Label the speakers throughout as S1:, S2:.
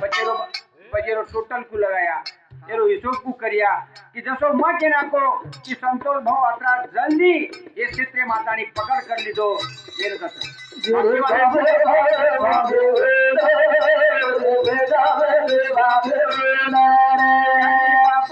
S1: પચેરો પચેરો total કુ લગાયા એનો હિસાબ કુ કર્યા કે જસો મ કે નાખો કે સંતોષ ભાવ અત્રા જલ્દી એ ક્ષેત્રે માતાની પકડ કરી લીધો એનો કથા ધર્મો ધર્મ લારે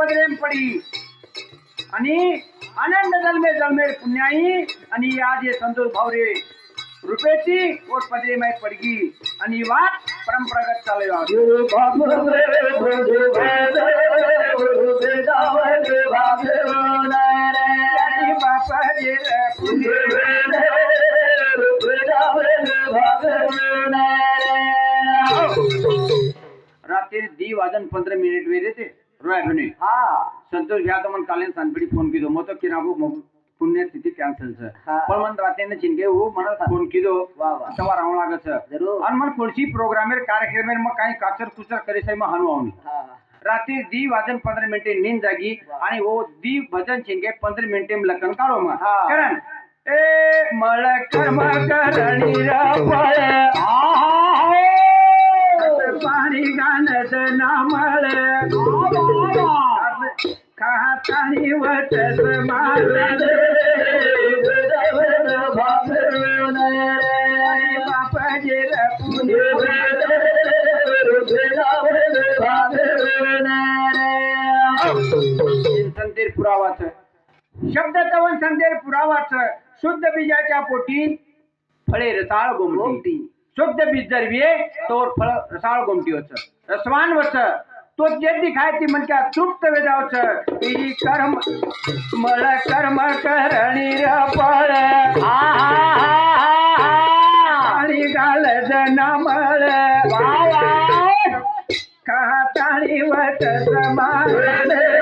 S1: पदरेम पडी. आणि आनंद जन्मे जन्मे पुण्याई आणि आज हे संतोष भावरे रुपेची कोट पदरे
S2: माय
S1: पडगी. आणि वाट परंपरागत रात्री दी वाजन पंधरा मिनिट वेळ येते. रोया संतोष घ्या तर मन
S2: काले
S1: सानपीडी फोन कीधो। मो तो किनाबू पुण्यतिथि कैंसिल छ।
S2: पण मन
S1: राते ने चिंगे वो
S2: मन
S1: फोन कीधो। सवा राव लागत छ। अन मन पुढची प्रोग्राम कार्यक्रम मग काही काचर
S2: कुचर
S1: करीस मग म हनु आउनी रात्री दी वाजन पंधरा मिनिटे नींद जागी आणि हो दी भजन चिंगे पंधरा
S2: मिनिटे
S1: लखन काढो मग कारण ए मळकर मकरणी रपळ आ पाणी गाणत नामळ। पुरावाच. शब्द तवन संतेर पुरावाच. शुद्ध बीजाच्या पोटी. फळे रसाळ गोमटी. शुद्ध बीज जरविये तोर फळ रसाळ गोमटी होत रसवान वस तो जे दिखाय ती म्हणत्या तृप्त वेदावच ही कर्म मळ कर्म करणी रपळ आणि गाल जनामळ खाताळी वच समान आणि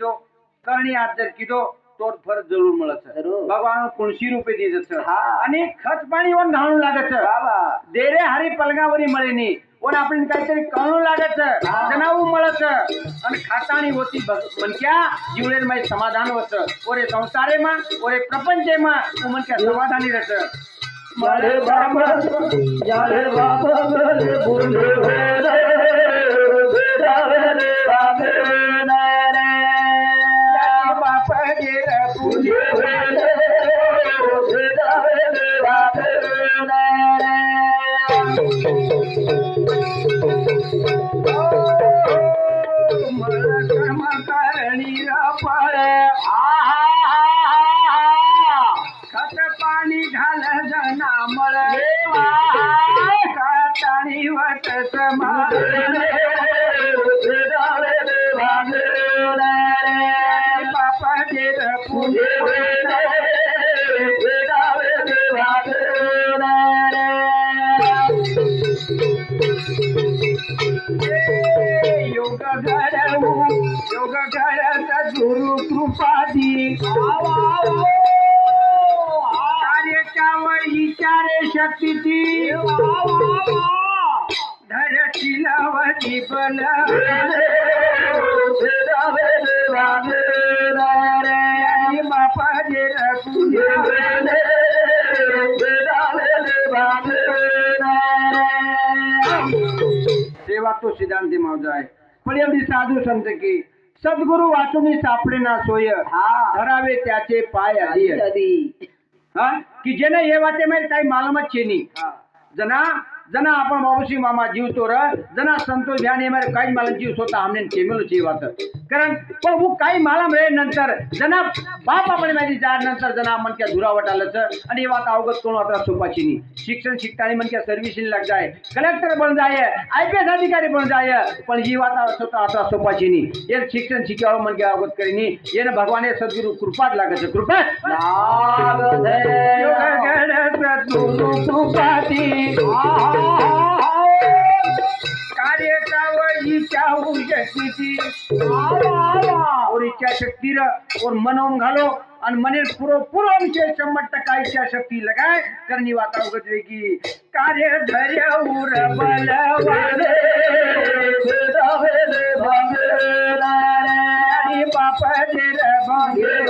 S1: दो करणी आज जर की दो तो फरक जरूर मिळत છે ભગવાન કુણસી રૂપે દીધે છે आणि खत पाणी वन धावून लागत છે देरे हरी पलगावरी મળે ની वन
S2: आपण काहीतरी कळून
S1: लागत जनावू मळत आणि खाताणी होती म्हणक्या जीवलेन माझे समाधान होत ओरे संसारे मा ओरे प्रपंचे मा. तू म्हणक्या समाधानी रस बाबा बाबा गुरु कृपादी कार्यच्या वैचारे शक्ती शिलावली बनवे तो सिद्धांत मावजा आहे. पण एवढी साधू संत की सद्गुरु वाचून सापडे ना सोय.
S2: हा.
S1: धरावे त्याचे पाय आधी. हा? की जेणे हे वाटे माहिती काही मालमत चेनी जना जना आपण बाबूशी मामा जीव तोर जना संतोष ध्यान मारे काही मला जीव स्वतः आमने केमेलो जीव वात कारण पण वो काही मला मिळे नंतर जना बाप आपण माझी जा नंतर जना मन क्या धुरा वटालच आणि हे वात अवगत कोण होता सोपाची नी शिक्षण शिकतानी मन क्या सर्व्हिसिंग लाग जाय. कलेक्टर बन जाय आयपीएस अधिकारी बन जाय. पण ही वात स्वतः आता सोपाची नी ये शिक्षण शिकावं मन क्या अवगत करीनी येन भगवाने सद्गुरु कृपात लागत कृपात
S2: नाग
S1: और इच्छा शक्ती और मनोम घालो आणि मने पुरो पुरो विषय शंभर टक्का इच्छा शक्ती लगाय करणी वाता उगत वेगी कार्य धैर्य उर बलवाने आणि बाप रे भांगे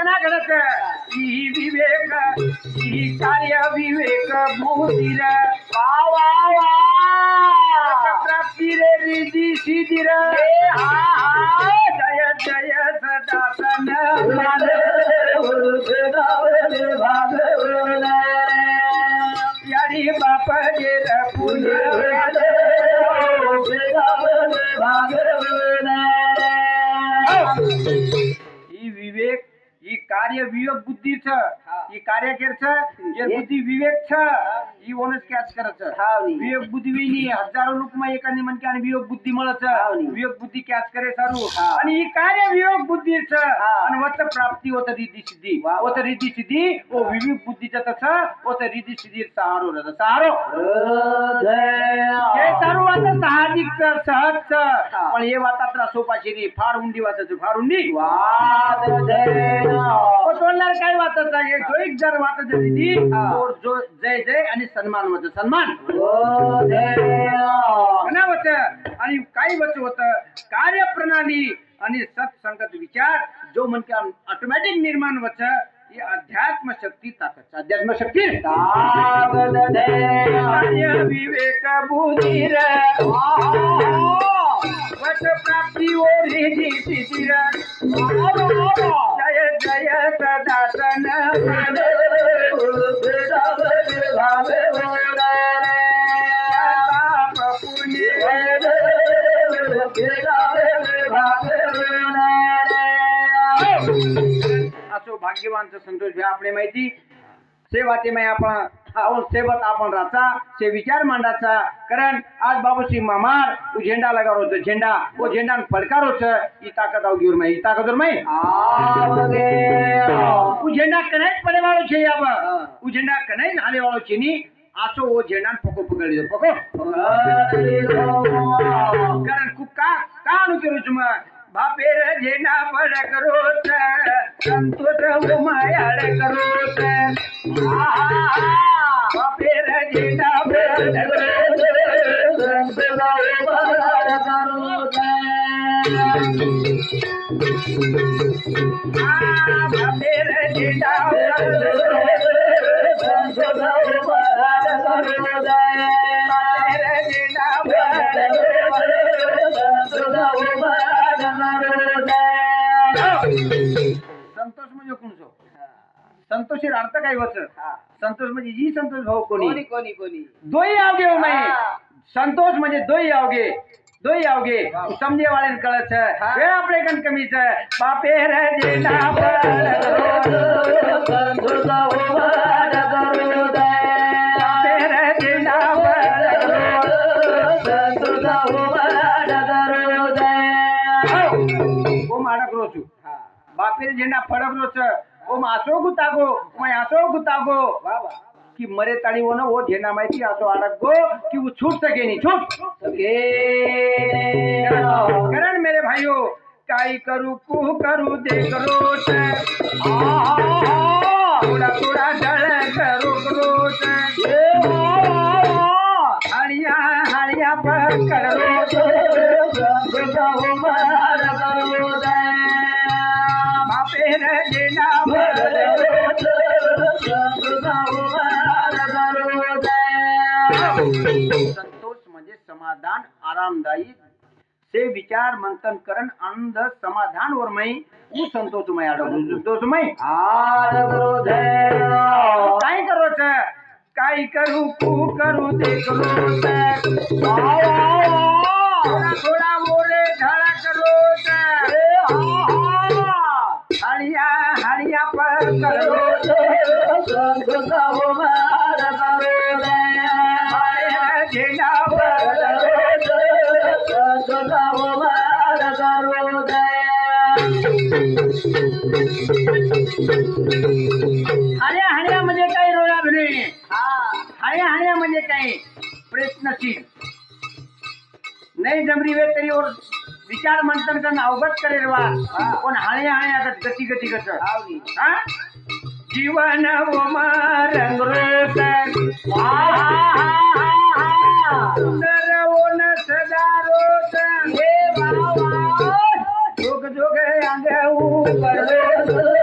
S1: इकना ही विवेक ही कार्य विवेक बुद्धीर प्राप्ती रे रिधी सिधी रे जय जय सदासन. यारी कार्य विवेक बुद्धीच ही. कार्य केरच जे बुद्धी विवेक छ कॅच करच
S2: हावनी.
S1: विवेक बुद्धी विनी हजारो लोक मा एकाने म्हणके आणि विवेक बुद्धी मळच
S2: हावनी.
S1: विवेक बुद्धी कॅच करे सारू. आणि ही कार्य विवेक बुद्धीच
S2: हा.
S1: आणि वत प्राप्ती होत रिद्धी सिद्धी।
S2: वा, वा.
S1: होत रिद्धी सिद्धी ओ विवेक बुद्धीच तस होत रिद्धी सिद्धी सहारो रथ सहारो हे सर्व आता साहजिक सहज पण हे वातात सोपाशी रे फार उंडी वाटत फार उंडी। पटवणार काय वाटत आहे? जो एक जर वाटत दिदी और जो जय जय आणि सन्मान होत सन्मान. म्हणा होत आणि काही वच होत कार्यप्रणाली आणि सत्संगत विचार जो म्हणजे ऑटोमॅटिक निर्माण होत ही अध्यात्म शक्ती ताकद अध्यात्म शक्ती विवेक बुद्धीर वच प्राप्ती ओरी सिद्धीर जय सदासन असो भाग्यवानचं संतोष आपले माहिती. सेवाते माय आपण सेवत आपण राहता ते विचार मांडायचा. कारण आज बाबूसिंग मामार तो झेंडा लगा होतो झेंडा. व झेंडा फडकार होत. ही ताकद आवगी में ही ताकद में म्हणजे झेंडा कनेक्ट पड़े वाळू छे या झेंडा कनेक्ट हाले वालों छे नी. असो वो झेंडा पको पकड़ी पको कारण खूप का अनुकेरू तुम बापेर झेंडा फड करो संतोष माया करोत. संतोष म्हणजे कोणसो संतोषी अर्थ काय वच संतोष म्हणजे ही संतोष भाऊ कोणी?
S2: कोणी कोणी
S1: दोही अवघे हो
S2: नाही
S1: संतोष म्हणजे दोही अवघे. दोही अवघे. समजे वाळेन कळच. वेळ आपले कण कमीच. बापे बापे झेंडा हो, फडक रोच. ओ ओम असो गुतागो मैं असो गुतागो कि मरे ताड़ी वो ना वो ढेना माइती आसो आड़क गो कि वो छूट सके नहीं छूट
S2: सके.
S1: करण मेरे भाइयों काई करू कु करू दे करोट थोड़ा थोड़ा डल करो करोट हरिया हरिया पर करोट आरामदायी से विचार मंथन करण आनंद समाधान वर मैं मी संतोषमय आडव संतोषमय काय करत काय करू तू करू ते करू थोडा मोरे धडा करू हरिया हरिया पर करो हण्या हण्या म्हणजे काय काही रोया हण्या हण्या म्हणजे काय? प्रयत्नशील. नाही जमरी वेळ तरी और विचार मंथन करणं अवगत करेल वा. पण हाण्या हाण्या गती गती कस? हा? जीवन हो ओम रंगरोत सुंदर हो सदा रोत जोग जोग अंग उपर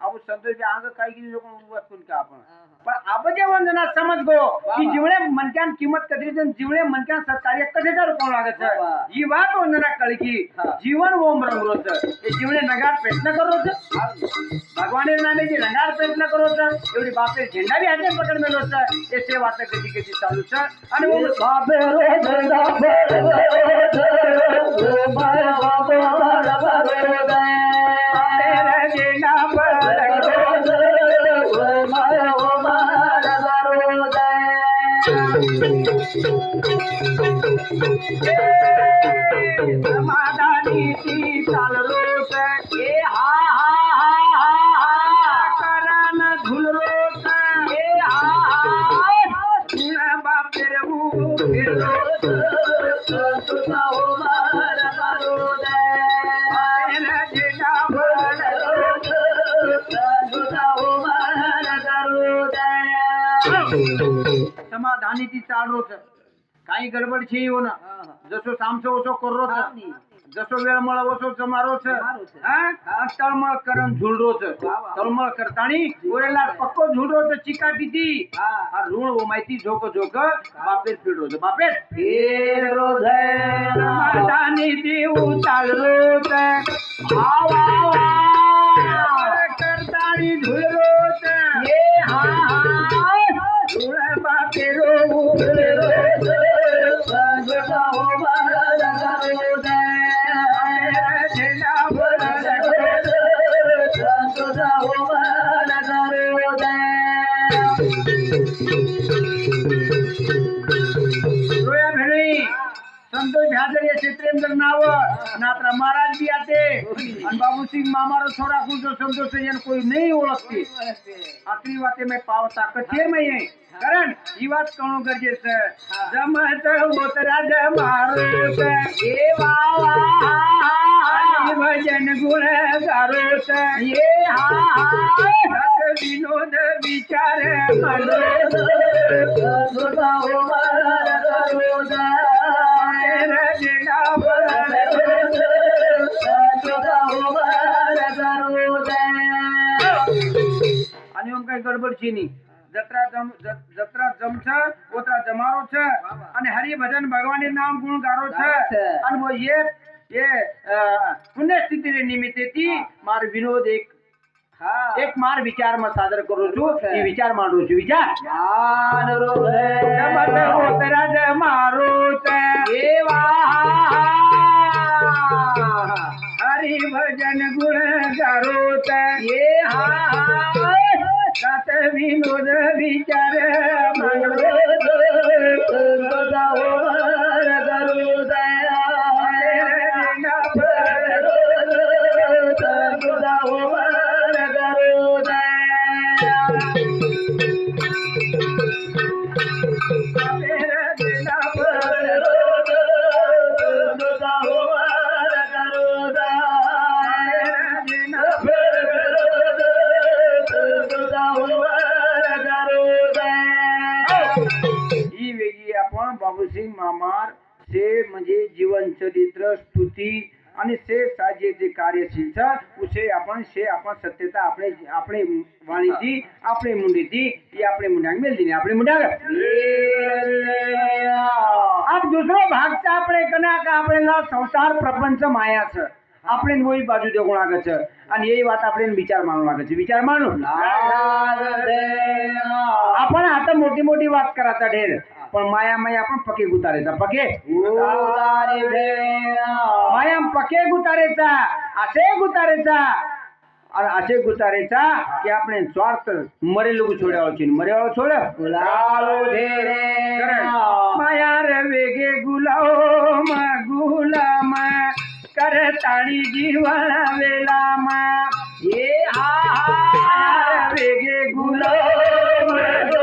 S1: अब संतोष आगे काय किती लोक उपवास का आपण? पण अपजे वंदना समज गयो की जिवळे मनक्यान किंमत कधी जन जिवळे मनक्यान सत्कार्य कसे कर
S2: कोण लागत
S1: ही वात वंदना
S2: कळकी
S1: जीवन ओम रंग रोच हे जिवळे नगार प्रयत्न करोच भगवान नामे जे नगार प्रयत्न करोच एवढी बापे झेंडा बी हातात पकड मेलो हे सेवा तर कधी कधी चालू छ आणि बापे समाधानी ती चालरोत ए हा काही गडबड छे येऊ ना. जसो सामसो ओसो करो. जसो वेळ मळ ओसो चमारो तळमळ करन झुलरो छ
S2: वा, वा.
S1: तळमळ करतानी ओरेला पक्को झुलरो छ चिकाटी ती ऋण ओ माहिती झोक झोक. छ बापेर समाधानी देऊ चालरो छ करतानी झुलरो छ ये हा हा. ऋण बापेरो उभरो रोया भेणी संतोष भ्यादर या क्षेत्रेंद्र नाव नात्रा महाराज भी आते आणि बाबू सिंग मामारो छोरा को जो संतोष से जन कोई नहीं ओळखते आखरी वाते में पावता कचे में ये कारण ही बात कणो गरजेचं जमत होत વિનોદ વિચારે અને એમ કઈ ગડબડ છે નહીં. જત્રા જમ છે ઓતરા જમારો છે અને હરિભજન ભગવાન નામ ગુણગારો છે. અને એ એ પુણ્ય સ્થિતિ નિમિત્તે થી મારો વિનોદ એક એક માર વિચારમાં સાદર કરું છું એ વિચાર માંડું છું વિચાર. જ્ઞાન રોધે મારું તે ભજન ગુણ કરો તે એ વિચાર માંડો मानसिंग मामार से म्हणजे जीवन चरित्र स्तुती અને સે સાજે જે કાર્યશીલ છે ઉસે આપણ સે આપણ સત્યતા આપણે આપણે વાણીથી આપણે મુંડીથી એ આપણે મુંડાંગ મેલ દીને આપણે મુંડાંગ આપ દૂસરો ભાગ છે આપણે કના કે આપણે ના સંસાર પ્રપંચ માયા છે આપણે કોઈ બાજુ દેખું લાગે છે અને એ વાત આપણે વિચાર માનવા લાગે છે વિચાર માનું आपण आता मोठी मोठी વાત कराता ढेर पण मायामय आपण पके गुतारेचा पके मायाम पके गुतारेचा असे गुतारेचा અને આશે ગુતારે ચા કે આપણે સ્વાર્થ મરેલું છોડ્યા છે મરેવાળો છોડે ગુલાલો ધેરે માયા રે વેગે ગુલામાં ગુલામાં કરે તાળી જીવાળા વેલામાં એ હા વેગે ગુલામ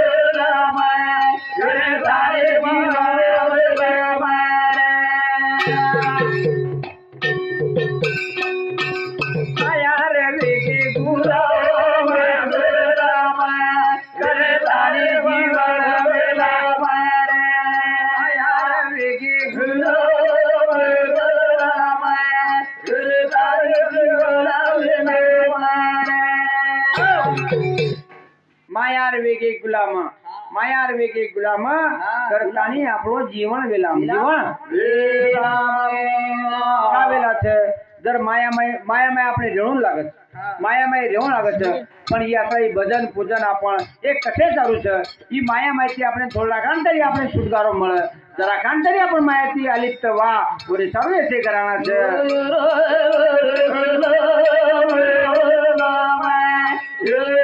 S1: માયાર વેગે ગુલામ માયાર વેગે ગુલામ કરતાની આપણો જીવન વેલામ જીવન કાવેલા છે જર માયામય માયામય આપણે રેણું લાગે છે માયામય રેણું લાગે છે પણ એ આપણે ભજન પૂજન આપણ એ કશે સારું છે એ માયામયથી આપણે થોડા કાંતરી આપણે છુટકારો મળે જરા કાંતરી આપણે માયાથી અલિપ્ત વા ઓરે સર્વે છે કરાણા છે મીઠ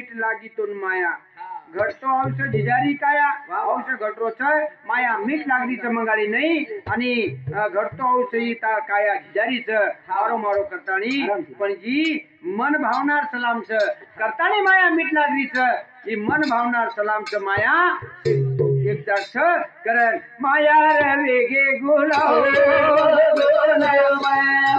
S1: मीठ लागी तो माया घटतो औषध डिजारी काया औषध घडतो माया मीठ लागली मंगाळी नाही आणि घटतो औषध ही काया ढिजारीच मारो मारो करताणी. पण जी मन भावणार सलामच करतानी माया मीठ लागलीच ही मन भावणार सलामच माया एकदा छ करण. माया वेगे गुलाव माया माया